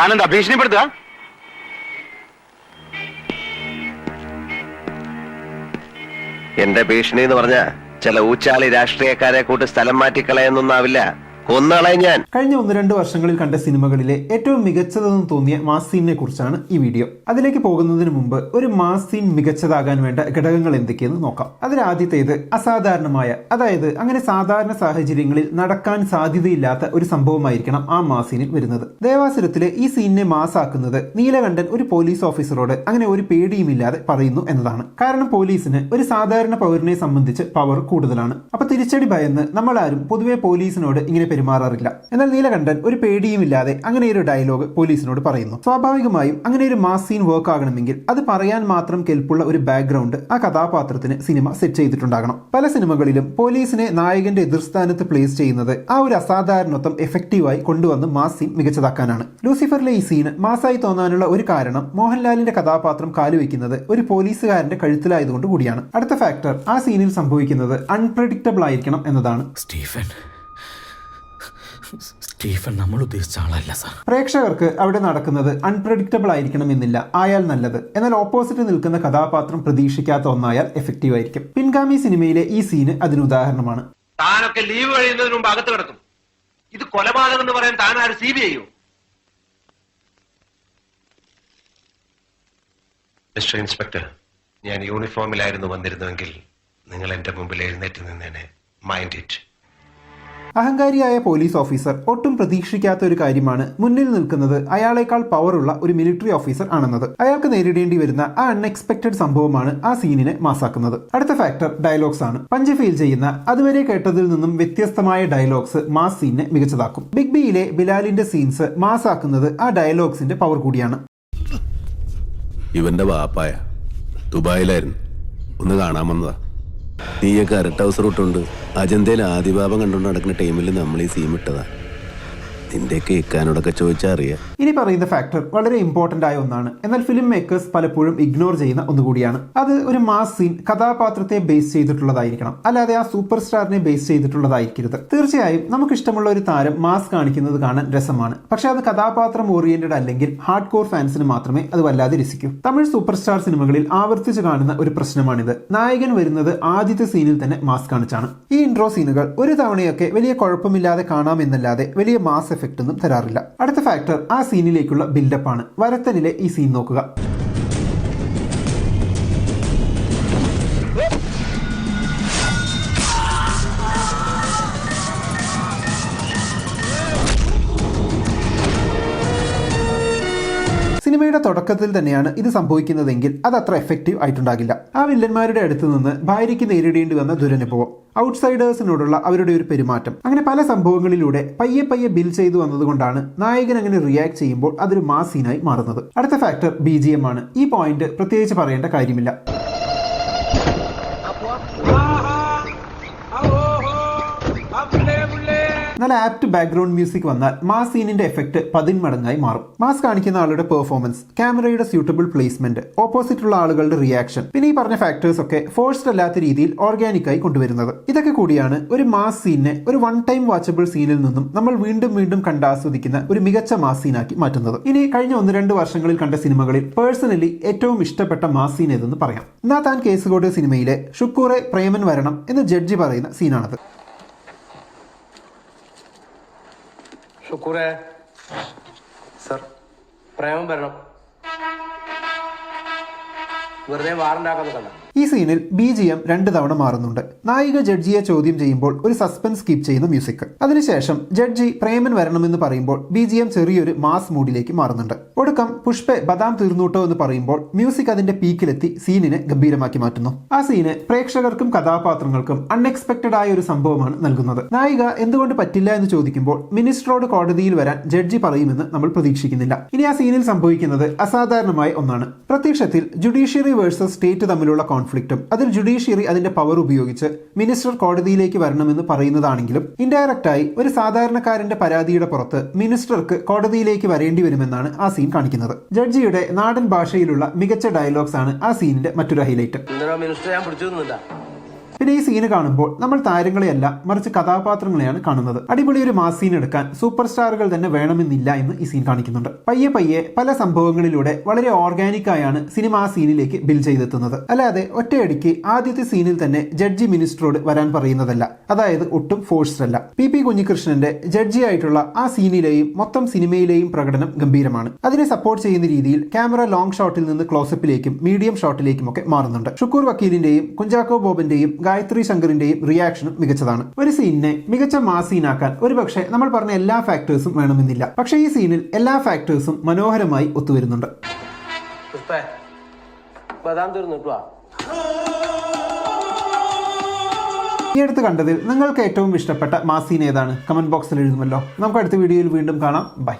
താനെന്താ ഭീഷണിപ്പെടുത്തുക? എന്റെ ഭീഷണി എന്ന് പറഞ്ഞ ചില ഊച്ചാളി രാഷ്ട്രീയക്കാരെ കൂട്ട് സ്ഥലം മാറ്റിക്കളയെന്നൊന്നാവില്ല കൊന്നുകളയും ഞാൻ. കഴിഞ്ഞ ഒന്ന് രണ്ട് വർഷങ്ങളിൽ കണ്ട സിനിമകളിലെ ഏറ്റവും മികച്ചതെന്ന് തോന്നിയ മാസ് സീനിനെ കുറിച്ചാണ് ഈ വീഡിയോ. അതിലേക്ക് പോകുന്നതിന് മുമ്പ് ഒരു മാസ് സീൻ മികച്ചതാകാൻ വേണ്ട ഘടകങ്ങൾ എന്തൊക്കെയെന്ന് നോക്കാം. അതിൽ ആദ്യത്തേത് അസാധാരണമായ അതായത് അങ്ങനെ സാധാരണ സാഹചര്യങ്ങളിൽ നടക്കാൻ സാധ്യതയില്ലാത്ത ഒരു സംഭവമായിരിക്കണം ആ മാസ് സീനിൽ വരുന്നത്. ദേവാസുരത്തിലെ ഈ സീനിനെ മാസാക്കുന്നത് നീലകണ്ഠൻ ഒരു പോലീസ് ഓഫീസറോട് അങ്ങനെ ഒരു പേടിയുമില്ലാതെ പറയുന്നു എന്നതാണ്. കാരണം പോലീസിന് ഒരു സാധാരണ പൗരനെ സംബന്ധിച്ച് പവർ കൂടുതലാണ്. അപ്പൊ തിരിച്ചടി ഭയന്ന് നമ്മളാരും പൊതുവെ പോലീസിനോട് ഇങ്ങനെ പെരുമാറാറില്ല. എന്നാൽ നീലകണ്ഠൻ ഒരു പേടിയുമില്ലാതെ അങ്ങനെ ഒരു ഡയലോഗ് പോലീസിനോട് പറയുന്നു. സ്വാഭാവികമായും അങ്ങനെ ഒരു മാസ് സീൻ വർക്ക് ആകണമെങ്കിൽ അത് പറയാൻ മാത്രം കെൽപ്പുള്ള ഒരു ബാക്ക്ഗ്രൗണ്ട് ആ കഥാപാത്രത്തിന് സിനിമ സെറ്റ് ചെയ്തിട്ടുണ്ടാകണം. പല സിനിമകളിലും പോലീസിനെ നായകന്റെ എതിർസ്ഥാനത്ത് പ്ലേസ് ചെയ്യുന്നത് ആ ഒരു അസാധാരണത്വം എഫക്റ്റീവായി കൊണ്ടുവന്ന് മാസ് സീൻ മികച്ചതാക്കാനാണ്. ലൂസിഫറിലെ ഈ സീന് മാസായി തോന്നാനുള്ള ഒരു കാരണം മോഹൻലാലിന്റെ കഥാപാത്രം കാലുവെക്കുന്നത് ഒരു പോലീസുകാരന്റെ കഴുത്തിലായതുകൊണ്ട് കൂടിയാണ്. അടുത്ത ഫാക്ടർ ആ സീനിൽ സംഭവിക്കുന്നത് അൺപ്രഡിക്റ്റബിൾ ആയിരിക്കണം എന്നതാണ്. സ്റ്റീഫൻ സ്റ്റീഫൻ നമ്മൾ ഉദ്ദേശിച്ച ആളല്ല സാർ. പ്രേക്ഷകർക്ക് അവിടെ നടക്കുന്നത് അൺപ്രഡിക്റ്റബിൾ ആയിരിക്കണമെന്നില്ല. ആയാൽ നല്ലത്. എന്നാൽ ഓപ്പോസിറ്റ് നിൽക്കുന്ന കഥാപാത്രം പ്രതീക്ഷിക്കാത്ത ഒന്നായാൽ എഫക്റ്റീവ് ആയിരിക്കും. പിൻഗാമി സിനിമയിലെ ഈ സീന് അതിന് ഉദാഹരണമാണ്. താനൊക്കെ ലീവ് കഴിയുന്നതിന് മുമ്പ് അകത്ത് കിടക്കും. ഇത് കൊലപാതകം എന്ന് പറയാൻ താൻ ആര് സി ബി ഐയോ മിസ്റ്റർ ഇൻസ്പെക്ടർ ഞാൻ യൂണിഫോമിലായിരുന്നു വന്നിരുന്നുവെങ്കിൽ നിങ്ങൾ എന്റെ മുമ്പിൽ എഴുന്നേറ്റ് നിന്നേനെ മൈൻഡ് ഇറ്റ് അഹങ്കാരിയായ പോലീസ് ഓഫീസർ ഒട്ടും പ്രതീക്ഷിക്കാത്ത ഒരു കാര്യമാണ് മുന്നിൽ നിൽക്കുന്നത്. അയാളെക്കാൾ പവറുള്ള ഒരു മിലിറ്ററി ഓഫീസർ ആണെന്നത്. അയാൾക്ക് നേരിടേണ്ടി വരുന്ന ആ അൺഎക്സ്പെക്ടഡ് സംഭവമാണ് ആ സീനിനെ മാസാക്കുന്നത്. അടുത്ത ഫാക്ടർ ഡയലോഗ്സ് ആണ്. പഞ്ച് ഫീൽ ചെയ്യുന്ന അതുവരെ കേട്ടതിൽ നിന്നും വ്യത്യസ്തമായ ഡയലോഗ്സ് മാസ് സീനെ മികച്ചതാക്കും. ബിഗ് ബിയിലെ ബിലാലിന്റെ സീൻസ് മാസാക്കുന്നത് ആ ഡയലോഗ്സിന്റെ പവർ കൂടിയാണ്. ഇവന്റെ വാപ്പായ ദുബായിലായിരുന്നു. ഒന്ന് കാണാൻ വന്നതാ. നീയൊക്കെ ഹൗസ് റൂട്ടുണ്ട് അജന്തയിൽ ആദിഭാവം കണ്ടുകൊണ്ട് നടക്കുന്ന ടൈമിൽ നമ്മൾ ഈ സീം നിന്റെയൊക്കെ കേൾക്കാനോടൊക്കെ ചോദിച്ചാൽ അറിയാം. ഇനി പറയുന്ന ഫാക്ടർ വളരെ ഇമ്പോർട്ടന്റ് ആയ ഒന്നാണ്. എന്നാൽ ഫിലിം മേക്കേഴ്സ് പലപ്പോഴും ഇഗ്നോർ ചെയ്യുന്ന ഒന്നുകൂടിയാണ്. അത് ഒരു മാസ് സീൻ കഥാപാത്രത്തെ ബേസ് ചെയ്തിട്ടുള്ളതായിരിക്കണം. അല്ലാതെ ആ സൂപ്പർ സ്റ്റാറിനെ ബേസ് ചെയ്തിട്ടുള്ളതായിരിക്കരുത്. തീർച്ചയായും നമുക്ക് ഇഷ്ടമുള്ള ഒരു താരം മാസ് കാണിക്കുന്നത് കാണാൻ രസമാണ്. പക്ഷെ അത് കഥാപാത്രം ഓറിയന്റഡ് അല്ലെങ്കിൽ ഹാർഡ് കോർ ഫാൻസിന് മാത്രമേ അത് വല്ലാതെ രസിക്കൂ. തമിഴ് സൂപ്പർ സ്റ്റാർ സിനിമകളിൽ ആവർത്തിച്ച് കാണുന്ന ഒരു പ്രശ്നമാണിത്. നായകൻ വരുന്നത് ആദ്യത്തെ സീനിൽ തന്നെ മാസ് കാണിച്ചാണ്. ഈ ഇൻട്രോ സീനുകൾ ഒരു തവണയൊക്കെ വലിയ കുഴപ്പമില്ലാതെ കാണാമെന്നല്ലാതെ വലിയ മാസ് എഫക്റ്റ് ഒന്നും തരാറില്ല. അടുത്ത ഫാക്ടർ ആ സീനിലേക്കുള്ള ബിൽഡപ്പ് ആണ്. വരത്തനിലെ ഈ സീൻ നോക്കുക. സിനിമയുടെ തുടക്കത്തിൽ തന്നെയാണ് ഇത് സംഭവിക്കുന്നതെങ്കിൽ അത് അത്ര എഫക്റ്റീവ് ആയിട്ടുണ്ടാകില്ല. ആ വില്ലന്മാരുടെ അടുത്ത് നിന്ന് ഭാര്യയ്ക്ക് നേരിടേണ്ടി വന്ന ദുരനുഭവം ഔട്ട്സൈഡേഴ്സിനോടുള്ള അവരുടെ ഒരു പെരുമാറ്റം. അങ്ങനെ പല സംഭവങ്ങളിലൂടെ പയ്യെ പയ്യെ ബിൽ ചെയ്തു വന്നതുകൊണ്ടാണ് നായകൻ അങ്ങനെ റിയാക്ട് ചെയ്യുമ്പോൾ അതൊരു മാസീനായി സീനായി മാറുന്നത്. അടുത്ത ഫാക്ടർ ബി ആണ്. ഈ പോയിന്റ് പ്രത്യേകിച്ച് പറയേണ്ട കാര്യമില്ല. നല്ല ആപ്റ്റ് ബാക്ക്ഗ്രൗണ്ട് മ്യൂസിക് വന്നാൽ മാസ് സീനിന്റെ എഫക്ട് പതിന്മടങ്ങായി മാറും. മാസ് കാണിക്കുന്ന ആളുടെ പെർഫോമൻസ് ക്യാമറയുടെ സ്യൂട്ടബിൾ പ്ലേസ്മെന്റ് ഓപ്പോസിറ്റ് ഉള്ള ആളുകളുടെ റിയാക്ഷൻ പിന്നെ ഈ പറഞ്ഞ ഫാക്ടേഴ്സ് ഒക്കെ ഫോഴ്സ്ഡ് അല്ലാത്ത രീതിയിൽ ഓർഗാനിക് ആയി കൊണ്ടുവരുന്നത്. ഇതൊക്കെ കൂടിയാണ് ഒരു മാസ് സീനിനെ ഒരു വൺ ടൈം വാച്ചബിൾ സീനിൽ നിന്നും നമ്മൾ വീണ്ടും വീണ്ടും കണ്ടാസ്വദിക്കുന്ന ഒരു മികച്ച മാസ് സീനാക്കി മാറ്റുന്നത്. ഇനി കഴിഞ്ഞ ഒന്ന് രണ്ട് വർഷങ്ങളിൽ കണ്ട സിനിമകളിൽ പേഴ്സണലി ഏറ്റവും ഇഷ്ടപ്പെട്ട മാസ് സീൻ ഏതെന്ന് പറയാം. എന്നാ താൻ കേസുകോട് സിനിമയിലെ ഷുക്കൂറെ പ്രേമൻ വരണം എന്ന് ജഡ്ജി പറയുന്ന സീനാണത് ഷുക്കൂറെ സർ പ്രേമം വരണം. വെറുതെ വാറുണ്ടാക്കാൻ കണ്ട. ഈ സീനിൽ ബി ജി എം രണ്ട് തവണ മാറുന്നുണ്ട്. നായിക ജഡ്ജിയെ ചോദ്യം ചെയ്യുമ്പോൾ ഒരു സസ്പെൻസ് കീപ്പ് ചെയ്യുന്ന മ്യൂസിക്. അതിനുശേഷം ജഡ്ജി പ്രേമൻ വരണമെന്ന് പറയുമ്പോൾ ബി ജി എം ചെറിയൊരു മാസ് മൂഡിലേക്ക് മാറുന്നുണ്ട്. ഒടുക്കം പുഷ്പെ ബദാം തീർന്നൂട്ടോ എന്ന് പറയുമ്പോൾ മ്യൂസിക് അതിന്റെ പീക്കിലെത്തി സീനിനെ ഗംഭീരമാക്കി മാറ്റുന്നു. ആ സീന് പ്രേക്ഷകർക്കും കഥാപാത്രങ്ങൾക്കും അൺഎക്സ്പെക്ടഡ് ആയ ഒരു സംഭവമാണ് നൽകുന്നത്. നായിക എന്തുകൊണ്ട് പറ്റില്ല എന്ന് ചോദിക്കുമ്പോൾ മിനിസ്റ്ററോട് കോടതിയിൽ വരാൻ ജഡ്ജി പറയുമെന്ന് നമ്മൾ പ്രതീക്ഷിക്കുന്നില്ല. ഇനി ആ സീനിൽ സംഭവിക്കുന്നത് അസാധാരണമായ ഒന്നാണ്. പ്രത്യക്ഷത്തിൽ ജുഡീഷ്യറി വേഴ്സസ് സ്റ്റേറ്റ് തമ്മിലുള്ള കോൺഫ്ലിക്റ്റും അതിൽ ജുഡീഷ്യറി അതിന്റെ പവർ ഉപയോഗിച്ച് മിനിസ്റ്റർ കോടതിയിലേക്ക് വരണമെന്ന് പറയുന്നതാണെങ്കിലും ഇൻഡയറക്റ്റായി ഒരു സാധാരണക്കാരന്റെ പരാതിയുടെ പുറത്ത് മിനിസ്റ്റർക്ക് കോടതിയിലേക്ക് വരേണ്ടി വരുമെന്നാണ് ആ സീൻ കാണിക്കുന്നത്. ജഡ്ജിയുടെ നാടൻ ഭാഷയിലുള്ള മികച്ച ഡയലോഗ്സ് ആണ് ആ സീനിന്റെ മറ്റൊരു ഹൈലൈറ്റ് പിന്നെ ഈ സീന് കാണുമ്പോൾ നമ്മൾ താരങ്ങളെയല്ല മറിച്ച് കഥാപാത്രങ്ങളെയാണ് കാണുന്നത്. അടിപൊളി ഒരു മാസ് സീൻ എടുക്കാൻ സൂപ്പർ സ്റ്റാറുകൾ തന്നെ വേണമെന്നില്ല എന്ന് ഈ സീൻ കാണിക്കുന്നുണ്ട്. പയ്യെ പയ്യെ പല സംഭവങ്ങളിലൂടെ വളരെ ഓർഗാനിക് ആയാണ് സിനിമ ആ സീനിലേക്ക് ബിൽ ചെയ്തെത്തുന്നത്. അല്ലാതെ ഒറ്റയടിക്ക് ആദ്യത്തെ സീനിൽ തന്നെ ജഡ്ജി മിനിസ്റ്ററോട് വരാൻ പറയുന്നതല്ല. അതായത് ഒട്ടും ഫോഴ്സ്ഡ് അല്ല. പി പി കുഞ്ഞികൃഷ്ണന്റെ ജഡ്ജി ആയിട്ടുള്ള ആ സീനിലെയും മൊത്തം സിനിമയിലെയും പ്രകടനം ഗംഭീരമാണ്. അതിനെ സപ്പോർട്ട് ചെയ്യുന്ന രീതിയിൽ ക്യാമറ ലോങ് ഷോട്ടിൽ നിന്ന് ക്ലോസപ്പിലേക്കും മീഡിയം ഷോട്ടിലേക്കും ഒക്കെ മാറുന്നുണ്ട്. ഷുക്കൂർ വക്കീലിന്റെയും കുഞ്ചാക്കോ ബോബന്റെയും ഗായത്രി ശങ്കറിന്റെയും റിയാക്ഷനും മികച്ചതാണ്. ഒരു സീനിനെ മികച്ച മാസ് സീനാക്കാൻ ഒരുപക്ഷെ നമ്മൾ പറഞ്ഞ എല്ലാ ഫാക്ടേഴ്സും വേണമെന്നില്ല. പക്ഷെ ഈ സീനിൽ എല്ലാ ഫാക്ടേഴ്സും മനോഹരമായി ഒത്തുവരുന്നുണ്ട്. ഈ അടുത്ത് കണ്ടതിൽ നിങ്ങൾക്ക് ഏറ്റവും ഇഷ്ടപ്പെട്ട മാസീൻ ഏതാണ്? കമന്റ് ബോക്സിൽ എഴുതുമല്ലോ. നമുക്ക് അടുത്ത വീഡിയോയിൽ വീണ്ടും കാണാം. ബൈ